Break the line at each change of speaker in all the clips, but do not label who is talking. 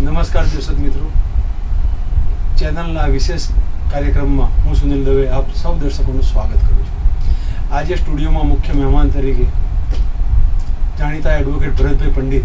નમસ્કાર દર્શક મિત્રો. ચેનલના વિશેષ કાર્યક્રમમાં હું સુનિલ દવે આપ સૌ દર્શકોનું સ્વાગત કરું છું. આજે સ્ટુડિયોમાં મુખ્ય મહેમાન તરીકે જાણીતા એડવોકેટ ભરતભાઈ પંડિત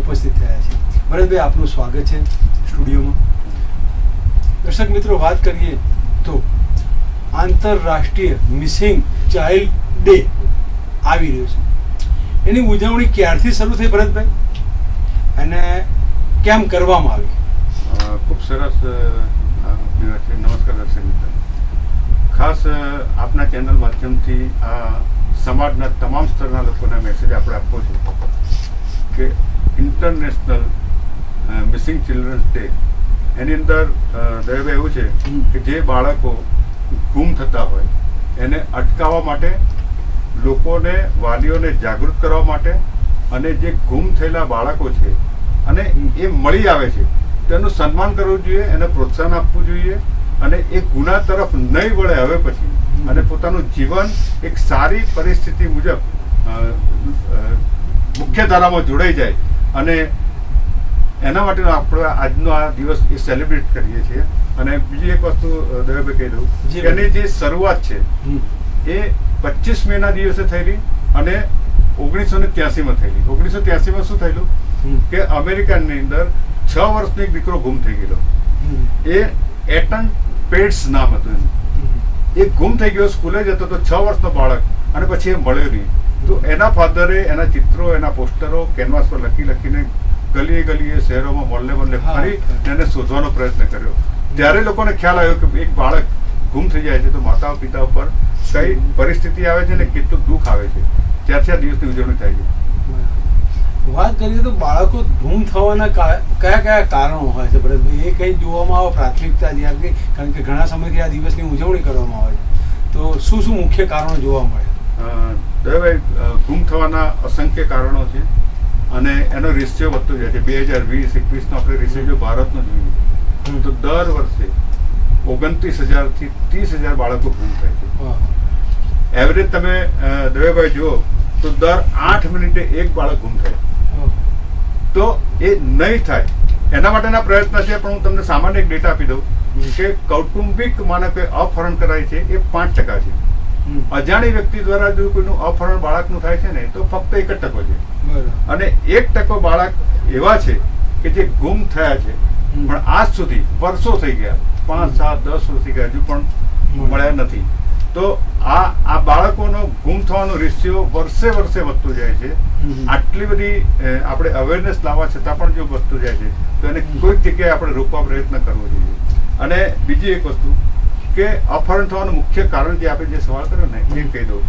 ઉપસ્થિત થયા છે. ભરતભાઈ, આપનું સ્વાગત છે સ્ટુડિયોમાં. દર્શક મિત્રો, વાત કરીએ તો આંતરરાષ્ટ્રીય મિસિંગ ચાઇલ્ડ ડે આવી રહ્યો છે. એની ઉજવણી ક્યારથી શરૂ થઈ ભરતભાઈ? અને કેમ કરવામાં આવી?
ખૂબ સરસ. નમસ્કાર દર્શક મિત્ર. ખાસ આપના ચેનલ માધ્યમથી આ સમાજના તમામ સ્તરના લોકોને મેસેજ આપણે આપવો છે કે ઇન્ટરનેશનલ મિસિંગ ચિલ્ડ્રન્સ ડે એની અંદર દરવે એવું છે કે જે બાળકો ગુમ થતા હોય, એને અટકાવવા માટે, લોકોને, વાલીઓને જાગૃત કરવા માટે અને જે ગુમ થયેલા બાળકો છે અને એ મળી આવે છે. તેનું સન્માન કરવું જોઈએ એને પ્રોત્સાહન આપવું જોઈએ અને એ ગુના તરફ નહીં વળે હવે પછી. અને પોતાનું જીવન એક સારી પરિસ્થિતિ મુજબ મુખ્ય ધારામાં જોડાઈ જાય. અને એના માટે આપણે આજનો આ દિવસ એ સેલિબ્રેટ કરીએ છીએ. અને બીજી એક વસ્તુ અ, દયાભાઈ કહી દઉં. એની જે શરૂઆત છે એ પચીસ મેના દિવસે થયેલી અને ઓગણીસો ને ત્યાસીમાં થયેલી. ઓગણીસો ત્યાસીમાં શું થયેલું. કે અમેરિકાની અંદર છ વર્ષનો એક દીકરો ગુમ થઈ ગયેલો. એ એટન પેડ્સ નામ હતું એનું. એ ગુમ થઈ ગયો સ્કૂલે જતો તો છ વર્ષનો બાળક અને પછી એ મળ્યો નહીં. તો એના ફાધરે એના ચિત્રો એના પોસ્ટરો કેનવાસ પર લખી લખીને ગલીએ ગલીએ શહેરોમાં મળે
મળે
ફરી એને શોધવાનો પ્રયત્ન કર્યો. ત્યારે લોકોને ખ્યાલ આવ્યો કે એક બાળક ગુમ થઈ જાય છે તો માતા પિતા ઉપર કઈ પરિસ્થિતિ આવે છે ને કેટલું દુઃખ આવે છે. ત્યારથી આ દિવસની ઉજવણી થાય છે.
વાત કરીએ તો બાળકો ધૂમ થવાના કયા કયા કારણો હોય છે? ભરતભાઈ એ કંઈ જોવામાં આવે પ્રાથમિકતા જ્યારથી કારણ કે ઘણા સમયથી આ દિવસની ઉજવણી કરવામાં આવે છે. તો શું શું મુખ્ય કારણો જોવા મળે?
દયાભાઈ ગુમ થવાના અસંખ્ય કારણો છે. અને એનો રેશિયો વધતો જાય છે. બે હજાર વીસ એકવીસનો આપણે રેશિયો જો ભારતનો જોઈએ તો દર વર્ષે ઓગણત્રીસ હજારથી ત્રીસ હજાર બાળકો ગુમ થાય છે. એવરેજ તમે દવેભાઈ જુઓ તો દર આઠ મિનિટે એક બાળક ગુમ થાય.
હા.
તો એ નહીં થાય. એના માટેના પ્રયત્ન છે પણ હું તમને સામાન્ય એક ડેટા આપી દઉં કે કૌટુંબિક માનકે અપહરણ કરાય છે એ પાંચ ટકા છે. અજાણી વ્યક્તિ દ્વારા જો કોઈનું અપહરણ બાળકનું થાય છે ને તો ફક્ત એક જ ટકો છે. અને એક ટકો બાળક એવા છે કે જે ગુમ થયા છે. પણ આજ સુધી વર્ષો થઈ ગયા પાંચ સાત દસ વર્ષ થઈ ગયા હજુ પણ મળ્યા નથી. તો આ આ બાળકોનો ગુમ થવાનો રેશિયો વર્ષે વર્ષે વધતો જાય છે. આટલી બધી આપણે અવેરનેસ લાવવા છતાં પણ જો વધતું જાય છે તો એને. કોઈક જગ્યાએ આપણે રોકવા પ્રયત્ન કરવો જોઈએ. અને બીજી એક વસ્તુ કે અપહરણ થવાનું મુખ્ય કારણ જે આપણે જે સવાલ કર્યો ને એ કહી દઉં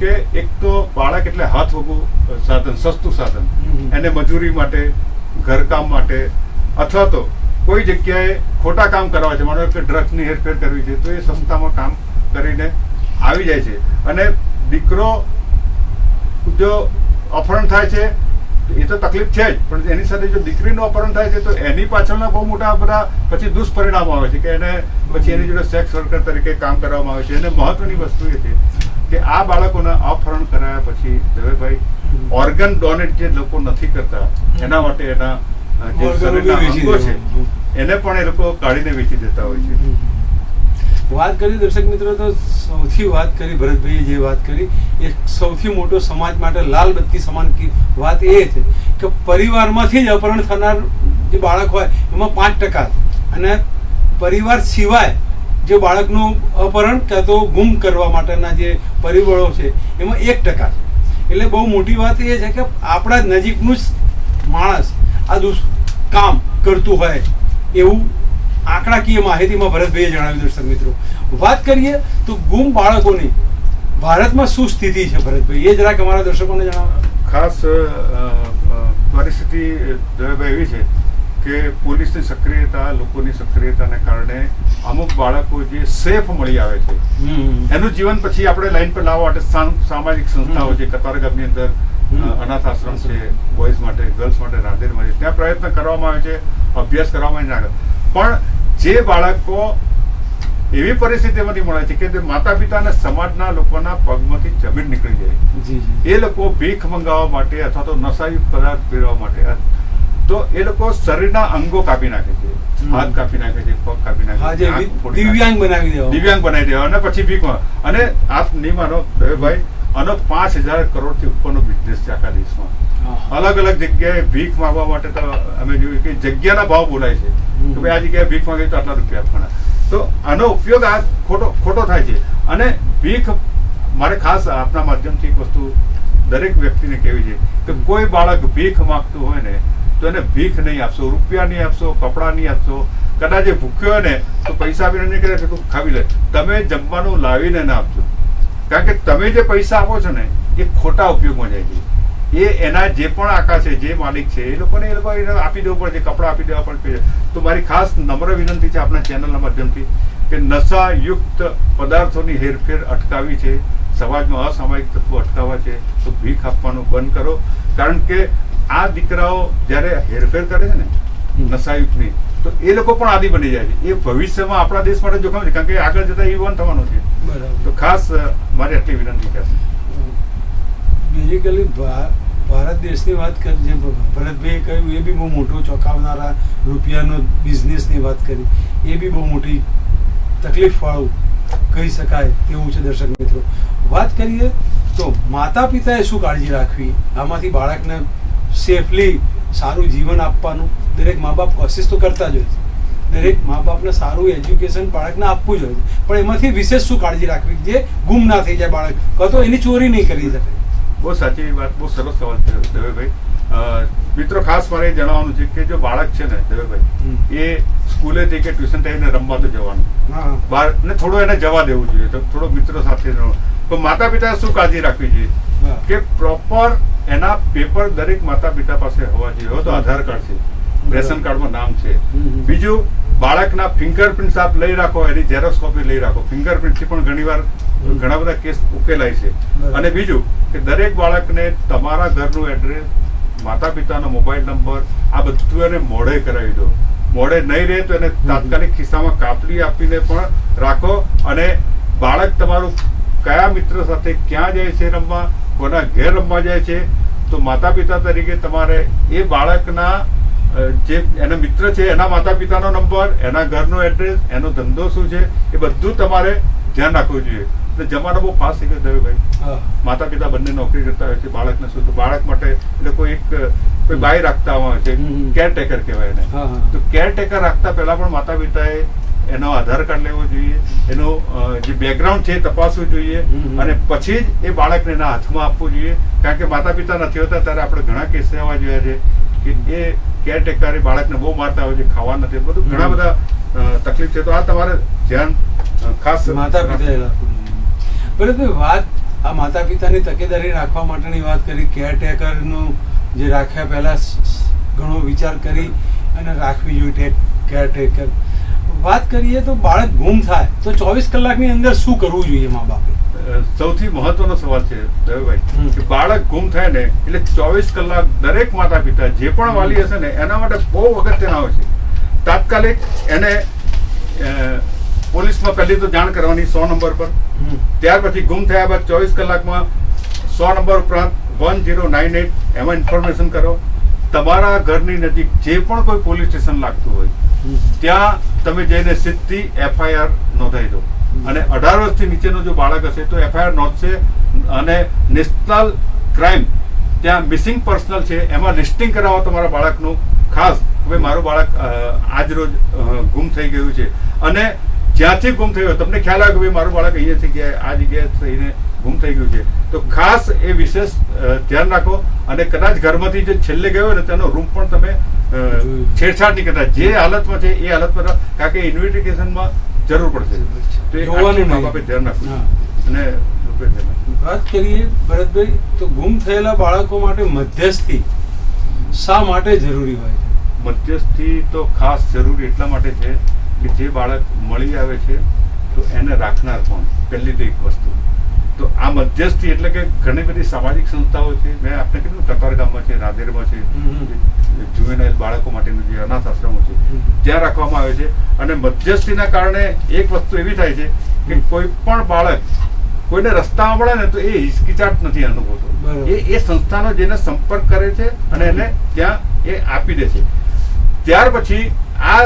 કે એક તો બાળક એટલે હાથ વગું સાધન સસ્તું સાધન. એને મજૂરી માટે ઘરકામ માટે અથવા તો કોઈ જગ્યાએ ખોટા કામ કરવા છે માનો કે ડ્રગ્સની હેરફેર કરવી છે તો એ સંસ્થામાં કામ કરીને આવી જાય છે. અને દીકરો જો અપહરણ થાય છે એ તો તકલીફ છે જ. પણ એની સાથે જો દીકરીનું અપહરણ થાય છે તો એની પાછળના બહુ મોટા બધા પછી દુષ્પરિણામો આવે છે કે એને પછી એની જોડે સેક્સ વર્કર તરીકે કામ કરવામાં આવે છે. અને મહત્વની વસ્તુ એ છે કે આ બાળકોના અપહરણ કરાયા પછી દવેભાઈ ઓર્ગન ડોનેટ જે લોકો નથી કરતા એના માટે એના જે શરીરના અંગો છે એને પણ એ લોકો કાઢીને વેચી દેતા હોય છે.
વાત કરી દર્શક મિત્રો તો સૌથી વાત કરી ભરતભાઈએ જે વાત કરી, એ સૌથી મોટો સમાજ માટે લાલ બત્તી સમાન વાત એ છે કે પરિવારમાંથી જ અપહરણ થનાર જે બાળક હોય, એમાં પાંચ ટકા અને પરિવાર સિવાય જે બાળકનું અપહરણ કાં તો ગુમ કરવા માટેના જે પરિબળો છે, એમાં એક ટકા એટલે બહુ મોટી વાત એ છે કે આપણા નજીકનું જ માણસ આ દુષ્કામ કરતું હોય એવું આંકડાકીય માહિતીમાં ભરતભાઈએ જણાવ્યું દર્શક મિત્રો. વાત કરીએ તો ગુમ બાળકોની ભારતમાં શું સ્થિતિ છે ભરતભાઈ? એ જરાક અમારા દર્શકોને જણાવો.
ખાસ પરિસ્થિતિ દયાભાઈ એવી છે કે પોલીસની સક્રિયતા લોકોની સક્રિયતાને કારણે અમુક બાળકો જે સેફ મળી આવે છે એનું જીવન પછી આપણે લાઈન પર લાવવા માટે સામ- સામાજિક સંસ્થાઓ છે કતારગામની અંદર અનાથ આશ્રમ છે બોયઝ માટે ગર્લ્સ માટે રાધેર માટે ત્યાં પ્રયત્ન કરવામાં આવે છે અભ્યાસ કરવામાં આવે છે. પણ જે બાળકો એવી પરિસ્થિતિમાંથી મળે છે કે તે માતા પિતા સમાજના લોકોના પગમાંથી જમીન નીકળી જાય એ લોકો ભીખ મંગાવવા માટે અથવા તો નશાયુક્ત પદાર્થ પીરવા માટે તો એ લોકો શરીરના અંગો કાપી નાખે છે. હાથ કાપી નાખે છે પગ કાપી નાખે છે.
દિવ્યાંગ બનાવી દેવા
દિવ્યાંગ બનાવી દેવા અને પછી ભીખમાં અને આપ નહીં માનો ભાઈ આનો પાંચ હજાર કરોડથી ઉપરનો બિઝનેસ છે આખા દેશમાં અલગ અલગ જગ્યાએ ભીખ માંગવા માટે તો અમે જોયું કે જગ્યાના ભાવ બોલાય છે. કે ભાઈ આ જગ્યાએ ભીખ માંગે તો આટલા રૂપિયા આપવાના. તો આનો ઉપયોગ આ ખોટો ખોટો થાય છે. અને ભીખ મારે ખાસ આપના માધ્યમથી એક વસ્તુ દરેક વ્યક્તિને કહેવી છે કે કોઈ બાળક ભીખ માંગતું હોય ને, તો એને ભીખ નહીં આપશો, રૂપિયા નહીં આપશો, કપડાં નહીં આપશો, કદાચ એ ભૂખ્યો હોય ને, તો પૈસા આપીને નહીં કરે તું ખાવી લે. તમે જમવાનું લાવીને ના આપજો. કારણ કે તમે જે પૈસા આપો છો ને, એ ખોટા ઉપયોગમાં જાય છે. એ એના જે પણ આકા છે જે માલિક છે એ લોકોને એ લોકો આપી દેવું પડે કપડાં આપી દેવા પડે. છે તો મારી ખાસ નમ્ર વિનંતી છે આપણા ચેનલના માધ્યમથી કે નશાયુક્ત પદાર્થોની હેરફેર અટકાવી છે સમાજમાં અસામાયિક તત્વો અટકાવવા છે તો ભીખ આપવાનું બંધ કરો. કારણ કે આ દીકરાઓ જ્યારે હેરફેર કરે છે ને નશાયુક્તની તો એ લોકો પણ આદિ બની જાય છે. એ ભવિષ્યમાં આપણા દેશ માટે જોખમ છે કારણ કે આગળ જતા યુવાન થવાનું છે.
બરાબર.
તો ખાસ મારી આટલી વિનંતી કરશે
બેઝિકલી ભારત દેશની વાત કરી જે ભરતભાઈએ કહ્યું, એ બી બહુ મોટો ચોંકાવનારા રૂપિયાનો બિઝનેસની વાત કરી. એ બી બહુ મોટી તકલીફવાળું કહી શકાય તેવું છે, દર્શક મિત્રો. વાત કરીએ તો માતા પિતાએ શું કાળજી રાખવી? આમાંથી બાળકને સેફલી સારું જીવન આપવાનું. દરેક મા બાપ કોશિશ તો કરતા જ હોય છે. દરેક મા બાપને સારું એજ્યુકેશન બાળકને આપવું જ હોય છે. પણ એમાંથી વિશેષ શું કાળજી રાખવી? જે ગુમ ના થઈ જાય બાળક. કાં તો એની ચોરી નહીં કરી શકે.
બહુ સાચી વાત બહુ સરસ સવાલ છે દવેભાઈ. મિત્રો ખાસ મારે જણાવવાનું છે કે જો બાળક છે ને દવેભાઈ એ સ્કૂલે જઈ કે ટ્યુશન થઈને રમવા તો જવાનું. બહાર ને થોડું એને જવા દેવું જોઈએ તો થોડો મિત્રો સાથે રહેવાનું. તો માતા પિતા શું કાળજી રાખવી જોઈએ? કે પ્રોપર એના પેપર દરેક માતા પિતા પાસે હોવા જોઈએ. તો આધાર કાર્ડ છે. રેશન કાર્ડમાં નામ છે. બીજું બાળકના ફિંગરપ્રિન્ટ્સ આપ લઈ રાખો એની ઝેરોસ્કોપી લઈ રાખો. ફિંગરપ્રિન્ટથી પણ ઘણીવાર. ઘણા બધા કેસ ઉકેલાય છે. અને બીજું કે દરેક બાળકને તમારા ઘરનું એડ્રેસ માતા પિતાનો મોબાઈલ નંબર આ બધું એને મોડે કરાવી દો. મોડે નહીં રહે તો એને તાત્કાલિક ખિસ્સામાં કાપલી આપીને પણ રાખો અને બાળક તમારું કયા મિત્ર સાથે ક્યાં જાય છે રમવા કોના ઘેર રમવા જાય છે તો માતા પિતા તરીકે તમારે એ બાળકના જે એના મિત્ર છે એના માતા પિતાનો નંબર એના ઘરનો એડ્રેસ એનો ધંધો શું છે એ બધું તમારે ધ્યાન રાખવું જોઈએ. એટલે જમાનો બહુ ફાસ્ટ થઈ ગયો ભાઈ. માતા પિતા બંને નોકરી કરતા હોય છે બાળકને શું બાળક માટે એ લોકો એક કોઈ બાઈ રાખતા હોય છે. કેરટેકર કહેવાય એને. તો કેરટેકર રાખતા પહેલા પણ માતા પિતાએ એનો આધાર કાર્ડ લેવો જોઈએ એનો જે બેકગ્રાઉન્ડ છે એ તપાસવું જોઈએ અને પછી જ એ બાળકને એના હાથમાં આપવું જોઈએ. કારણ કે માતા પિતા નથી હોતા ત્યારે આપણે ઘણા કેસ એવા જોયા છે કે એ કેરટેકર એ બાળકને બહુ મારતા હોય છે ખાવા નથી. બધું ઘણા બધા તકલીફ છે. તો આ તમારે ધ્યાન ખાસ
માતા પિતાએ ભરતભાઈ વાત આ માતા પિતાની તકેદારી રાખવા માટેની વાત કરી કેરટેકરનું જે રાખ્યા પહેલા ઘણો વિચાર કરી અને રાખવી જોઈએ કેરટેકર વાત કરીએ તો બાળક ગુમ થાય તો ચોવીસ કલાકની અંદર શું કરવું જોઈએ મા બાપે?
સૌથી મહત્વનો સવાલ છે. દવેભાઈ કે બાળક ગુમ થાય ને એટલે ચોવીસ કલાક દરેક માતા પિતા જે પણ વાલી હશે ને એના માટે બહુ અગત્યના હોય છે. તાત્કાલિક એને પોલીસમાં પહેલી તો જાણ કરવાની સો નંબર પર. ત્યાર પછી ગુમ થયા બાદ ચોવીસ કલાકમાં સો નંબર ઉપરાંત વન જીરો નાઇન એટ એમાં ઇન્ફોર્મેશન કરો. તમારા ઘરની નજીક જે પણ કોઈ પોલીસ સ્ટેશન લાગતું હોય ત્યાં તમે જઈને સીધી એફઆઈઆર નોંધાવી દો. અને અઢાર વર્ષથી નીચેનો જો બાળક હશે તો એફઆઈઆર નોંધશે અને નેશનલ ક્રાઇમ ત્યાં મિસિંગ પર્સનલ છે એમાં લિસ્ટિંગ કરાવો તમારા બાળકનું. ખાસ હવે મારું બાળક આજ રોજ ગુમ થઈ ગયું છે. અને જ્યાંથી ગુમ થયો તમને ખ્યાલ આવે કે ભાઈ મારું બાળક અહીંયા જગ્યાએ આ જગ્યાએ થઈને ગુમ થઈ ગયું છે. તો ખાસ એ વિશેષ ધ્યાન રાખો અને કદાચ ઘરમાંથી જે છેલ્લે ગયો ને તેનો રૂમ પણ તમે છેડછાડ નહીં કરતા. જે હાલતમાં છે એ હાલતમાં કારણ કે ઇન્વેસ્ટિગેશનમાં જરૂર પડશે. તો એ હોવાનું મા બાપે ધ્યાન રાખવું. અને.
વાત કરીએ ભરતભાઈ તો ગુમ થયેલા બાળકો માટે મધ્યસ્થી શા માટે જરૂરી હોય છે?
મધ્યસ્થી તો ખાસ જરૂરી એટલા માટે છે કે જે બાળક મળી આવે છે તો એને રાખનાર કોણ? પહેલી તો એક વસ્તુ. તો આ મધ્યસ્થી એટલે કે ઘણી બધી સામાજિક સંસ્થાઓ છે મેં આપણે કીધું કતારગામમાં છે રાધેરમાં છે. જુવેનાઇલ બાળકો માટેનું જે અનાથ આશ્રમો છે ત્યાં રાખવામાં આવે છે. અને મધ્યસ્થીના કારણે એક વસ્તુ એવી થાય છે કે કોઈ પણ બાળક કોઈને રસ્તામાં મળે ને તો એ હિચકિચાટ નથી અનુભવતો. એ એ સંસ્થાનો જેને સંપર્ક કરે છે અને એને ત્યાં એ આપી દે છે. ત્યાર પછી આ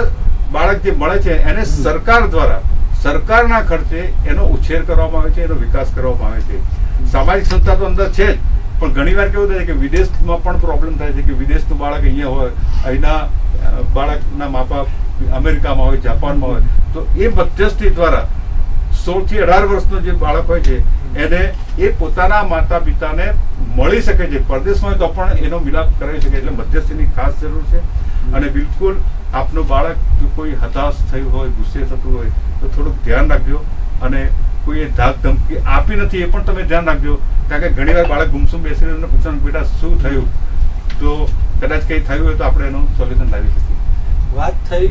બાળક જે મળે છે એને સરકાર દ્વારા સરકારના ખર્ચે એનો ઉછેર કરવામાં આવે છે એનો વિકાસ કરવામાં આવે છે. સામાજિક સંસ્થા તો અંદર છે જ પણ ઘણીવાર કેવું થાય છે કે વિદેશમાં પણ પ્રોબ્લેમ થાય છે કે વિદેશનું બાળક અહીંયા હોય અહીંના બાળકના મા બાપ અમેરિકામાં હોય જાપાનમાં હોય. તો એ મધ્યસ્થી દ્વારા સોળથી અઢાર વર્ષનો જે બાળક હોય છે એને એ પોતાના માતા પિતાને મળી શકે છે. પરદેશમાં હોય તો પણ એનો મિલાપ કરાવી શકે એટલે મધ્યસ્થીની ખાસ જરૂર છે. અને બિલકુલ આપનું બાળક જો કોઈ હતાશ થયું હોય ગુસ્સે થતું હોય તો થોડુંક ધ્યાન રાખજો અને કોઈ એ ધાક ધમકી આપી નથી એ પણ તમે ધ્યાન રાખજો. કારણ કે ઘણીવાર બાળક ગુમસુમ બેસીને એમને પૂછવાનું બેટા શું થયું? તો કદાચ કંઈ થયું હોય તો આપણે એનું સોલ્યુશન લાવી શકીએ.
વાત થઈ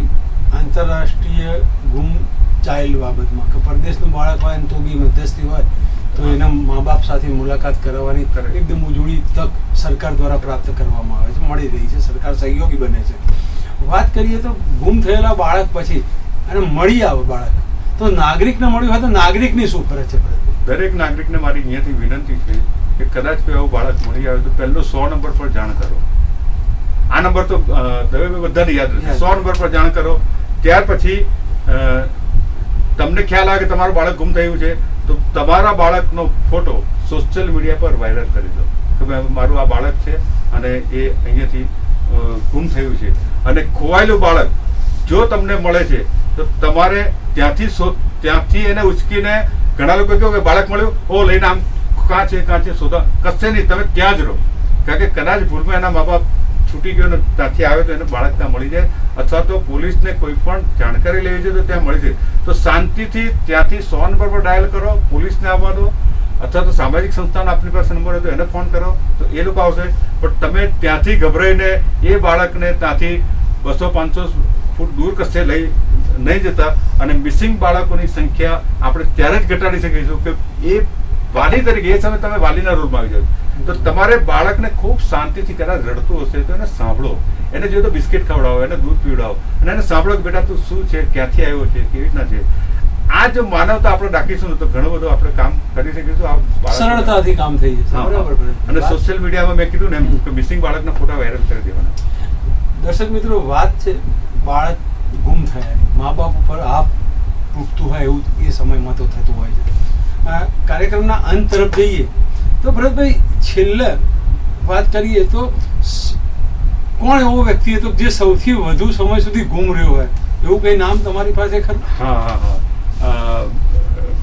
આંતરરાષ્ટ્રીય ગુમ ચાઇલ્ડ બાબતમાં. કે પરદેશનું બાળક હોય ને તો બી મધ્યસ્થી હોય તો એના મા બાપ સાથે મુલાકાત કરાવવાની. એકદમ ઉજળી તક સરકાર દ્વારા પ્રાપ્ત કરવામાં આવે છે. મળી રહી છે. સરકાર સહયોગી બને છે. વાત કરીએ તો ગુમ થયેલા બાળક પછી અને મળી આવે બાળક. તો નાગરિકને મળ્યું હોય તો નાગરિકની શું ફરજ છે
દરેક નાગરિકને મારી અહીંયાથી વિનંતી છે કે કદાચ કોઈ આવું બાળક મળી આવે તો પહેલો સો નંબર પર જાણ કરો. આ નંબર તો બધાને યાદ રહેશે. સો નંબર પર જાણ કરો. ત્યાર પછી તમને ખ્યાલ આવે કે તમારું બાળક ગુમ થયું છે તો તમારા બાળકનો ફોટો સોશિયલ મીડિયા પર વાયરલ કરી દો. કે મારું આ બાળક છે અને એ અહીંયાથી ગુમ થયું છે. અને ખોવાયેલું બાળક જો તમને મળે છે, તો તમારે ત્યાંથી ત્યાંથી એને ઉચકીને ઘણા લોકો કેવું કે બાળક મળ્યું? ઓ, લઈને આમ કાં છે કાં છે શોધા કશે નહીં, તમે ત્યાં જ રહો. કારણ કે કદાચ ભૂલમાં એના મા બાપ છૂટી ગયો ને ત્યાંથી આવે તો એને બાળક ત્યાં મળી જાય. અથવા તો પોલીસને કોઈ પણ જાણકારી લેવી છે તો ત્યાં મળી જાય. તો શાંતિથી ત્યાંથી સો નંબર પર ડાયલ કરો, પોલીસને આવવા દો. અથવા તો સામાજિક સંસ્થાનો આપની પાસે નંબર હોય તો એને ફોન કરો. તો એ લોકો આવશે. પણ તમે ત્યાંથી ગભરાઈને એ બાળકને ત્યાંથી બસો પાંચસો ફૂટ દૂર કશે લઈ નહીં જતા અને મિસિંગ બાળકોની સંખ્યા આપણે ત્યારે જ ઘટાડી શકીશું કે એ વાલી તરીકે એ સમય તમે વાલીના રોલમાં આવી જાવ તો તમારે બાળકને ખૂબ શાંતિથી કદાચ રડતું હશે તો એને સાંભળો. એને જોઈએ તો બિસ્કિટ ખવડાવો એને દૂધ પીવડાવો. અને એને સાંભળો કે બેટા તું શું છે ક્યાંથી આવ્યો છે કેવી રીતના છે. આ જો માનવતા આપણે રાખીશું ને તો ઘણું બધું આપણે કામ કરી શકીશું.
સરળતાથી કામ થઈ જશે. બરાબર
અને સોશિયલ મીડિયામાં મેં કીધું ને એમ કે મિસિંગ બાળકના ફોટા વાયરલ કરી દેવાના.
દર્શક મિત્રો વાત છે બાળક ગુમ થયાની મા બાપ ઉપર આપ તૂટતું હોય એવું એ સમયમાં તો થતું હોય છે. કાર્યક્રમના અંત તરફ જઈએ. તો ભરતભાઈ છેલ્લે વાત કરીએ તો કોણ એવો વ્યક્તિ હતો જે સૌથી વધુ સમય સુધી ગુમ રહ્યો હોય? એવું કંઈ નામ તમારી પાસે ખરું?
હા હા હા.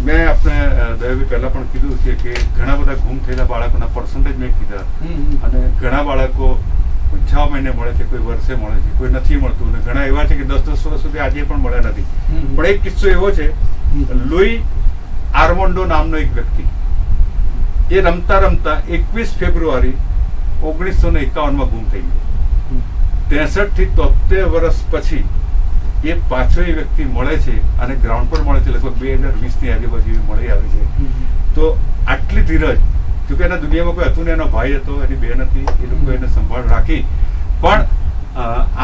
મેં આપણે દયાભાઈ પહેલાં પણ કીધું છે કે ઘણા બધા ગુમ થયેલા બાળકોના પર્સન્ટેજ મેં કીધા. અને ઘણા બાળકો છ મહિને મળે છે કોઈ વર્ષે મળે છે કોઈ નથી મળતું. ને ઘણા એવા છે કે દસ દસ વર્ષ સુધી આજે પણ મળ્યા નથી. પણ એક કિસ્સો એવો છે લુઈ આર્મોન્ડો નામનો એક વ્યક્તિ. એ રમતા રમતા એકવીસ ફેબ્રુઆરી ઓગણીસો ને એકાવનમાં ગુમ થઈ ગયો. ત્રેસઠથી તોતેર વર્ષ પછી એ પાછો એ વ્યક્તિ મળે છે અને ગ્રાઉન્ડ પર મળે છે. લગભગ બે હજાર વીસની આજુબાજુ મળી આવે છે. તો આટલી ધીરજ જોકે એના દુનિયામાં કોઈ હતું ને એનો ભાઈ હતો એની બેન હતી એ લોકો એને સંભાળ રાખી પણ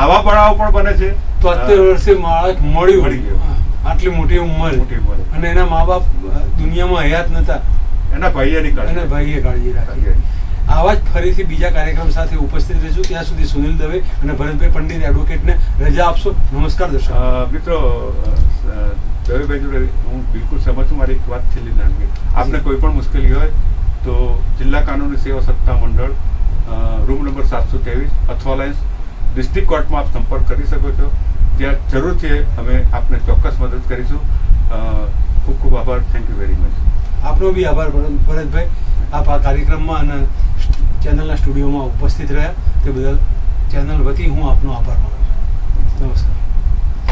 આવા પડાવ પણ બને છે
તોતેર વર્ષે બાળક
મળી વળી ગયો.
આટલી મોટી ઉંમર.
મોટી ઉંમર.
અને એના મા બાપ દુનિયામાં હયાત નતા.
એના ભાઈએ
અને ભાઈએ કાળજી રાખી આવા જ ફરીથી બીજા કાર્યક્રમ સાથે ઉપસ્થિત રહીશું ત્યાં સુધી સુનિલ દવે અને ભરતભાઈ પંડિત એડવોકેટને રજા આપશો. નમસ્કાર દર્શક.
મિત્રો દવેભાઈ જોડે હું બિલકુલ સમજું મારી એક વાત છેલ્લી નાની આપને કોઈ પણ મુશ્કેલી હોય તો જિલ્લા કાનૂની સેવા સત્તા મંડળ રૂમ નંબર સાતસો ત્રેવીસ અથવા લાઇન્સ ડિસ્ટ્રિક્ટ કોર્ટમાં આપ સંપર્ક કરી શકો છો. ત્યાં જરૂરથી અમે આપને ચોક્કસ મદદ કરીશું. ખૂબ ખૂબ આભાર. થેન્ક યુ વેરી મચ
આપનો બી આભાર, ભરત- ભરતભાઈ. આપ આ કાર્યક્રમમાં અને ચેનલના સ્ટુડિયોમાં ઉપસ્થિત રહ્યા. તે બદલ ચેનલ વતી હું આપનો આભાર માનું છું. નમસ્કાર.